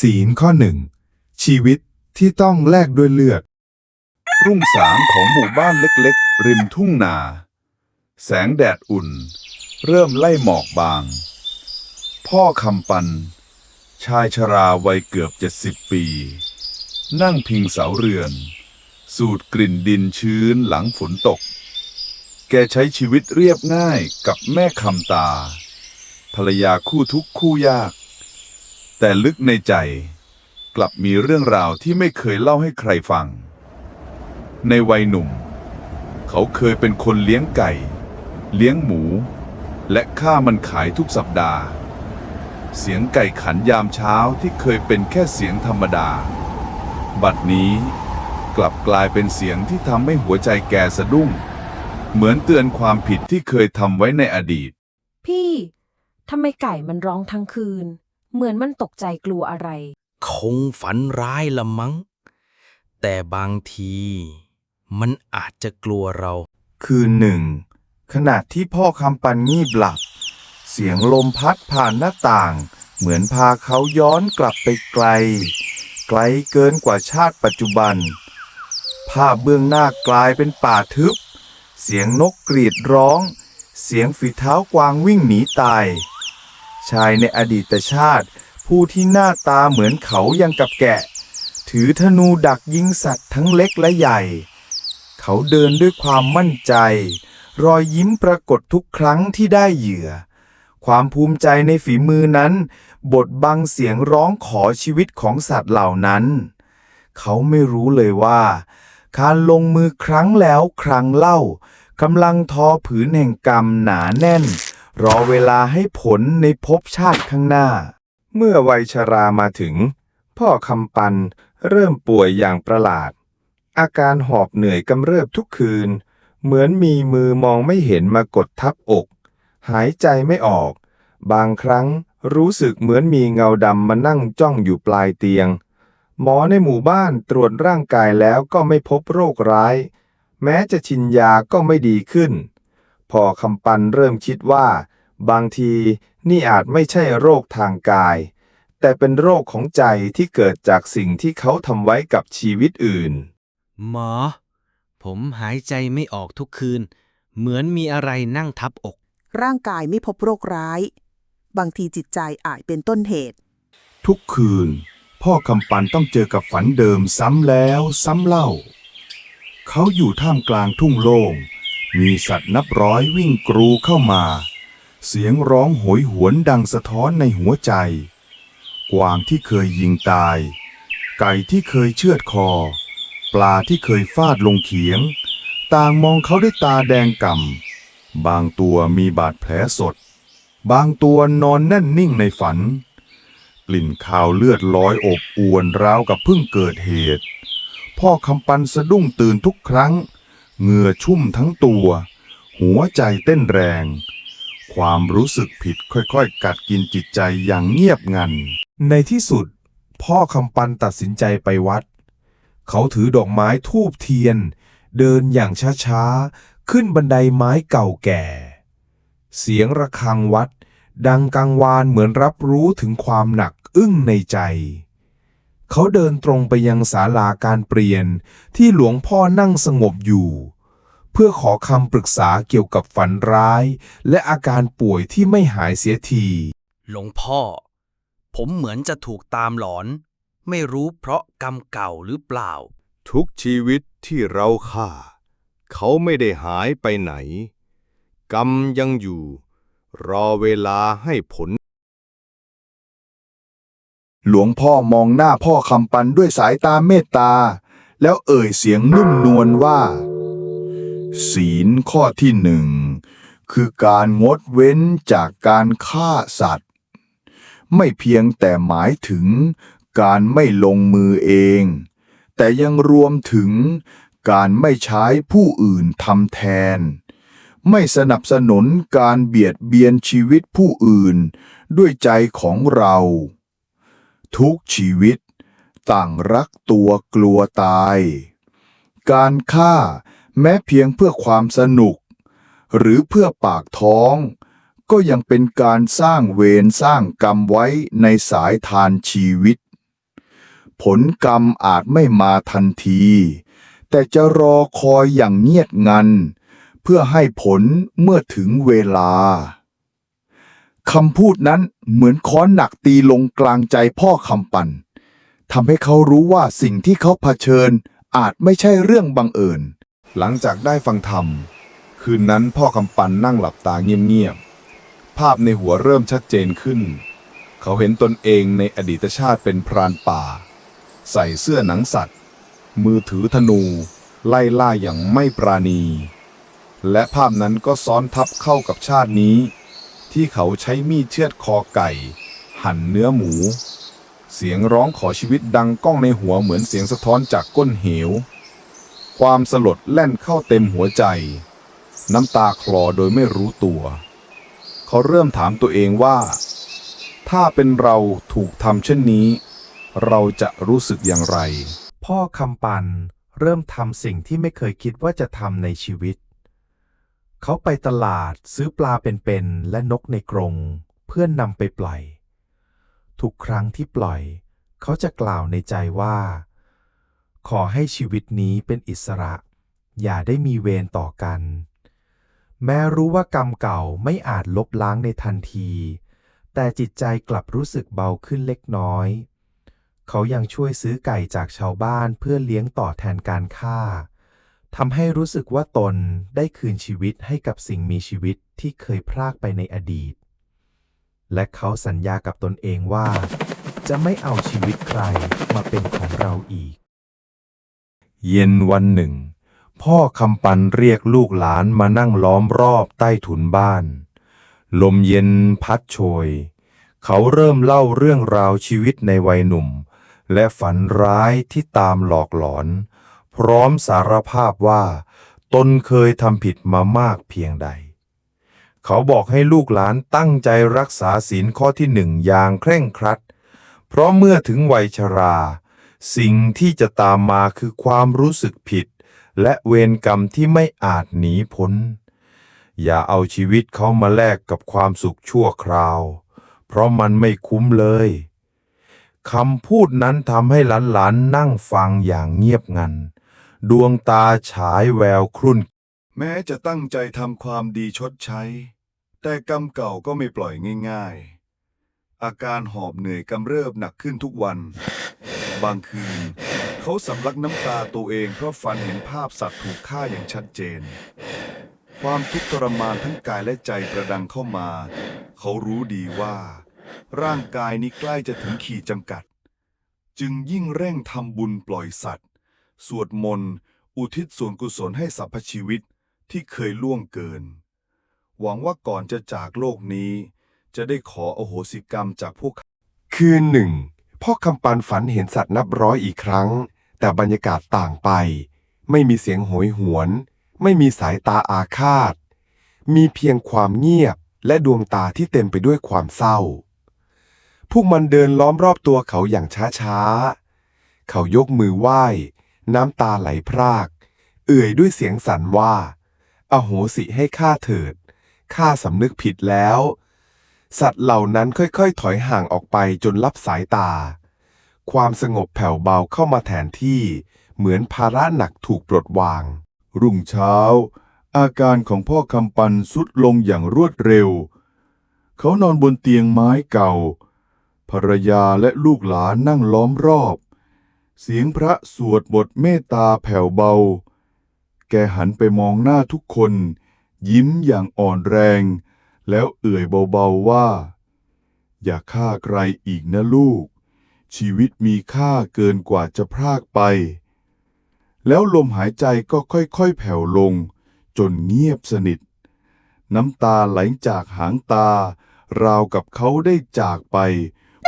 ศีลข้อหนึ่งชีวิตที่ต้องแลกด้วยเลือด รุ่งสางของหมู่บ้านเล็กๆ ริมทุ่งนา แสงแดดอุ่น เริ่มไล่หมอกบาง พ่อคำปัน ชายชราวัยเกือบเจ็ดสิบปี นั่งพิงเสาเรือน สูดกลิ่นดินชื้นหลังฝนตก แกใช้ชีวิตเรียบง่ายกับแม่คำตา ภรรยาคู่ทุกคู่ยาก แต่ลึกในใจ กลับมีเรื่องราวที่ไม่เคยเล่าให้ใครฟัง ในวัยหนุ่ม เขาเคยเป็นคนเลี้ยงไก่ เลี้ยงหมู และฆ่ามันขายทุกสัปดาห์ เสียงไก่ขันยามเช้าที่เคยเป็นแค่เสียงธรรมดา บัดนี้กลับกลายเป็นเสียงที่ทำให้หัวใจแกสะดุ้ง เหมือนเตือนความผิดที่เคยทำไว้ในอดีต พี่ ทำไมไก่มันร้องทั้งคืน เหมือนมันตกใจกลัวอะไร คงฝันร้ายละมั้ง แต่บางทีมันอาจจะกลัวเรา คืนหนึ่ง ขณะที่พ่อคำปันงีบหลับ เสียงลมพัดผ่านหน้าต่าง เหมือนพาเขาย้อนกลับไปไกล ไกลเกินกว่าชาติปัจจุบัน ภาพเบื้องหน้ากลายเป็นป่าทึบ เสียงนกกรีดร้อง เสียงฝีเท้ากวางวิ่งหนีตาย ชายในอดีตชาติ ผู้ที่หน้าตาเหมือนเขายังกับแกะ ถือธนูดักยิงสัตว์ทั้งเล็กและใหญ่ เขาเดินด้วยความมั่นใจ รอยยิ้มปรากฏทุกครั้งที่ได้เหยื่อ ความภูมิใจในฝีมือนั้นบดบังเสียงร้องขอชีวิตของสัตว์เหล่านั้น เขาไม่รู้เลยว่า การลงมือครั้งแล้วครั้งเล่ากำลังทอผืนแห่งกรรมหนาแน่น รอเวลาให้ผลในภพชาติข้างหน้า เมื่อวัยชรามาถึง พ่อคำปันเริ่มป่วยอย่างประหลาด อาการหอบเหนื่อยกำเริบทุกคืน เหมือนมีมือมองไม่เห็นมากดทับอก หายใจไม่ออก บางครั้งรู้สึกเหมือนมีเงาดำมานั่งจ้องอยู่ปลายเตียง หมอในหมู่บ้านตรวจร่างกายแล้วก็ไม่พบโรคร้าย แม้จะชินยาก็ไม่ดีขึ้น พอคำปันเริ่มคิดว่า บางทีนี่อาจไม่ใช่โรคทางกาย แต่เป็นโรคของใจที่เกิดจากสิ่งที่เขาทำไว้กับชีวิตอื่น หมอ ผมหายใจไม่ออกทุกคืน เหมือนมีอะไรนั่งทับอก ร่างกายไม่พบโรคร้าย บางทีจิตใจอาจเป็นต้นเหตุ ทุกคืน พ่อคำปันต้องเจอกับฝันเดิมซ้ำแล้วซ้ำเล่า เขาอยู่ท่ามกลางทุ่งโล่งมีสัตว์นับร้อยวิ่งกรูเข้ามา เสียงร้องโหยหวนดังสะท้อนในหัวใจ กวางที่เคยยิงตาย ไก่ที่เคยเชือดคอ ปลาที่เคยฟาดลงเขียง ต่างมองเขาด้วยตาแดงก่ำ บางตัวมีบาดแผลสด บางตัวนอนแน่นนิ่งในฝัน กลิ่นคาวเลือดลอยอบอวนราวกับเพิ่งเกิดเหตุ พ่อคำปันสะดุ้งตื่นทุกครั้ง เหงื่อชุ่มทั้งตัว หัวใจเต้นแรง ความรู้สึกผิดค่อยๆ กัดกินจิตใจอย่างเงียบงัน ในที่สุด พ่อคำปันตัดสินใจไปวัด เขาถือดอกไม้ทูบเทียน เดินอย่างช้าๆ ขึ้นบันไดไม้เก่าแก่ เสียงระฆังวัด ดังกังวานเหมือนรับรู้ถึงความหนักอึ้งในใจ เขาเดินตรงไปยังศาลาการเปลี่ยนที่หลวงพ่อนั่งสงบอยู่ เพื่อขอคำปรึกษาเกี่ยวกับฝันร้าย และอาการป่วยที่ไม่หายเสียที หลวงพ่อ ผมเหมือนจะถูกตามหลอน ไม่รู้เพราะกรรมเก่าหรือเปล่า ทุกชีวิตที่เราฆ่า เขาไม่ได้หายไปไหน กรรมยังอยู่ รอเวลาให้ผล หลวงพ่อมองหน้าพ่อคำปันด้วยสายตาเมตตา แล้วเอ่ยเสียงนุ่มนวลว่า ศีลข้อที่หนึ่งคือการงดเว้นจากการฆ่าสัตว์ ไม่เพียงแต่หมายถึงการไม่ลงมือเอง แต่ยังรวมถึงการไม่ใช้ผู้อื่นทำแทน ไม่สนับสนุนการเบียดเบียนชีวิตผู้อื่นด้วยใจของเรา ทุกชีวิตต่างรักตัวกลัวตาย การฆ่า แม้เพียงเพื่อความสนุก หรือเพื่อปากท้อง ก็ยังเป็นการสร้างเวรสร้างกรรมไว้ในสายทานชีวิต ผลกรรมอาจไม่มาทันที แต่จะรอคอยอย่างเงียบงัน เพื่อให้ผลเมื่อถึงเวลาคำพูดนั้นเหมือนค้อนหนักตีลงกลางใจพ่อคำปันทำให้เขารู้ว่าสิ่งที่เขาเผชิญอาจไม่ใช่เรื่องบังเอิญ หลังจากได้ฟังธรรม คืนนั้นพ่อคำปันนั่งหลับตาเงียบๆ ภาพในหัวเริ่มชัดเจนขึ้น เขาเห็นตนเองในอดีตชาติเป็นพรานป่า ใส่เสื้อหนังสัตว์ มือถือธนู ไล่ล่าอย่างไม่ปราณี และภาพนั้นก็ซ้อนทับเข้ากับชาตินี้ ที่เขาใช้มีดเชือดคอไก่ หั่นเนื้อหมู เสียงร้องขอชีวิตดังก้องในหัวเหมือนเสียงสะท้อนจากก้นเหว ความสลดแล่นเข้าเต็มหัวใจ น้ำตาคลอโดยไม่รู้ตัว เขาเริ่มถามตัวเองว่า ถ้าเป็นเราถูกทำเช่นนี้ เราจะรู้สึกอย่างไร พ่อคำปันเริ่มทำสิ่งที่ไม่เคยคิดว่าจะทำในชีวิต เขาไปตลาดซื้อปลาเป็นๆและนกในกรงเพื่อนนำไปปล่อย ทุกครั้งที่ปล่อย เขาจะกล่าวในใจว่า ขอให้ชีวิตนี้เป็นอิสระ อย่าได้มีเวรต่อกัน แม้รู้ว่ากรรมเก่าไม่อาจลบล้างในทันที แต่จิตใจกลับรู้สึกเบาขึ้นเล็กน้อย เขายังช่วยซื้อไก่จากชาวบ้านเพื่อเลี้ยงต่อแทนการฆ่าทำให้รู้สึกว่าตนได้คืนชีวิตให้กับสิ่งมีชีวิตที่เคยพรากไปในอดีต และเขาสัญญากับตนเองว่า จะไม่เอาชีวิตใครมาเป็นของเราอีก เย็นวันหนึ่ง พ่อคำปันเรียกลูกหลานมานั่งล้อมรอบใต้ถุนบ้าน ลมเย็นพัดโชย เขาเริ่มเล่าเรื่องราวชีวิตในวัยหนุ่ม และฝันร้ายที่ตามหลอกหลอน พร้อมสารภาพว่าตนเคยทำผิดมามากเพียงใด เขาบอกให้ลูกหลานตั้งใจรักษาศีลข้อที่หนึ่งอย่างเคร่งครัด เพราะเมื่อถึงวัยชรา สิ่งที่จะตามมาคือความรู้สึกผิด และเวรกรรมที่ไม่อาจหนีพ้น อย่าเอาชีวิตเขามาแลกกับความสุขชั่วคราว เพราะมันไม่คุ้มเลยคำพูดนั้นทำให้หลานๆนั่งฟังอย่างเงียบงัน ดวงตาฉายแววครุ่น แม้จะตั้งใจทำความดีชดใช้ แต่กรรมเก่าก็ไม่ปล่อยง่าย ๆ อาการหอบเหนื่อยกำเริบหนักขึ้นทุกวัน บางคืน เขาสำลักน้ำตาตัวเองเพราะฝันเห็นภาพสัตว์ถูกฆ่าอย่างชัดเจน ความทุกข์ทรมานทั้งกายและใจประดังเข้ามา เขารู้ดีว่า ร่างกายนี้ใกล้จะถึงขีดจำกัด จึงยิ่งเร่งทำบุญปล่อยสัตว์ สวดมนต์อุทิศส่วนกุศลให้สรรพชีวิตที่เคยล่วงเกิน หวังว่าก่อนจะจากโลกนี้ จะได้ขออโหสิกรรมจากพวกคืนหนึ่ง พ่อคำปันฝันเห็นสัตว์นับร้อยอีกครั้ง แต่บรรยากาศต่างไป ไม่มีเสียงโหยหวน ไม่มีสายตาอาฆาต มีเพียงความเงียบและดวงตาที่เต็มไปด้วยความเศร้า พวกมันเดินล้อมรอบตัวเขาอย่างช้าๆ เขายกมือไหว้ น้ำตาไหลพราก เอ่ยด้วยเสียงสั่นว่า อโหสิให้ข้าเถิด ข้าสำนึกผิดแล้ว สัตว์เหล่านั้นค่อยๆ ถอยห่างออกไปจนลับสายตา ความสงบแผ่วเบาเข้ามาแทนที่ เหมือนภาระหนักถูกปลดวาง รุ่งเช้า อาการของพ่อคำปันสุดลงอย่างรวดเร็ว เขานอนบนเตียงไม้เก่า ภรรยาและลูกหลานนั่งล้อมรอบ เสียงพระสวดบทเมตตาแผ่วเบา แกหันไปมองหน้าทุกคน ยิ้มอย่างอ่อนแรง แล้วเอ่ยเบาๆว่า อย่าฆ่าใครอีกนะลูก ชีวิตมีค่าเกินกว่าจะพรากไป แล้วลมหายใจก็ค่อยๆแผ่วลง จนเงียบสนิท น้ำตาไหลจากหางตา ราวกับเขาได้จากไป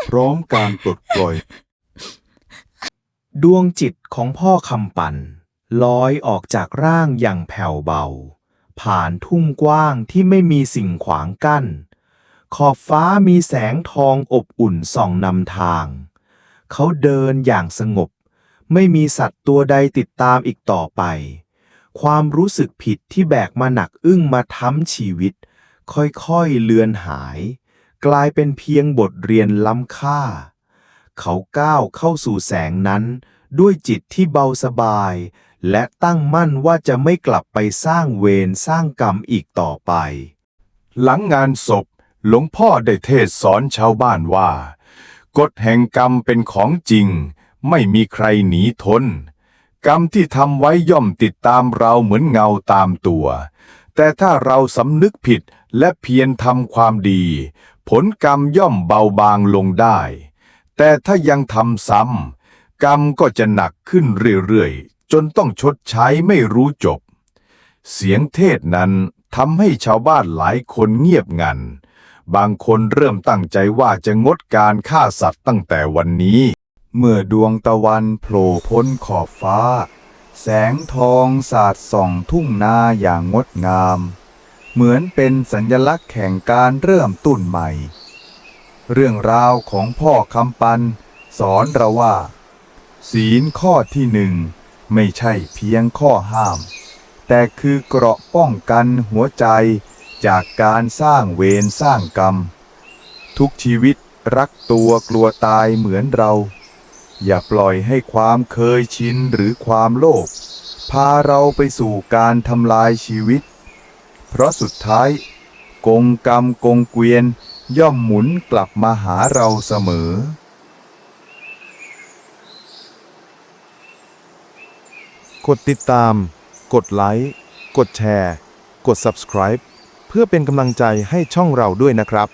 พร้อมการปลดปล่อย ดวงจิตของพ่อคำปันลอยออกจากร่างอย่างแผ่วเบา ผ่านทุ่งกว้างที่ไม่มีสิ่งขวางกั้น ขอบฟ้ามีแสงทองอบอุ่นส่องนำทาง เขาเดินอย่างสงบ ไม่มีสัตว์ตัวใดติดตามอีกต่อไป ความรู้สึกผิดที่แบกมาหนักอึ้งมาทั้ำชีวิต ค่อยๆเลือนหาย กลายเป็นเพียงบทเรียนล้ำค่า เขาก้าวเข้าสู่แสงนั้นด้วยจิตที่เบาสบาย และตั้งมั่นว่าจะไม่กลับไปสร้างเวรสร้างกรรมอีกต่อไป หลังงานศพ หลวงพ่อได้เทศสอนชาวบ้านว่า กฎแห่งกรรมเป็นของจริง ไม่มีใครหนีทนกรรมที่ทำไว้ย่อมติดตามเราเหมือนเงาตามตัว แต่ถ้าเราสำนึกผิดและเพียรทำความดี ผลกรรมย่อมเบาบางลงได้ แต่ถ้ายังทำซ้ำกรรมก็จะหนักขึ้นเรื่อยๆ จนต้องชดใช้ไม่รู้จบ เสียงเทศนั้นทำให้ชาวบ้านหลายคนเงียบงัน บางคนเริ่มตั้งใจว่าจะงดการฆ่าสัตว์ตั้งแต่วันนี้ เมื่อดวงตะวันโผล่พ้นขอบฟ้า แสงทองสาดส่องทุ่งนาอย่างงดงาม เหมือนเป็นสัญลักษณ์แห่งการเริ่มต้นใหม่ เรื่องราวของพ่อคำปัน สอนเราว่า ศีลข้อที่หนึ่ง ไม่ใช่เพียงข้อห้าม แต่คือเกราะป้องกันหัวใจจากการสร้างเวรสร้างกรรม ทุกชีวิตรักตัวกลัวตายเหมือนเรา อย่าปล่อยให้ความเคยชินหรือความโลภพาเราไปสู่การทำลายชีวิต เพราะสุดท้าย กงกรรมกงเกวียนย่อมหมุนกลับมาหาเราเสมอ กดติดตาม กดไลค์ กดแชร์ กด subscribe เพื่อเป็นกำลังใจให้ช่องเราด้วยนะครับ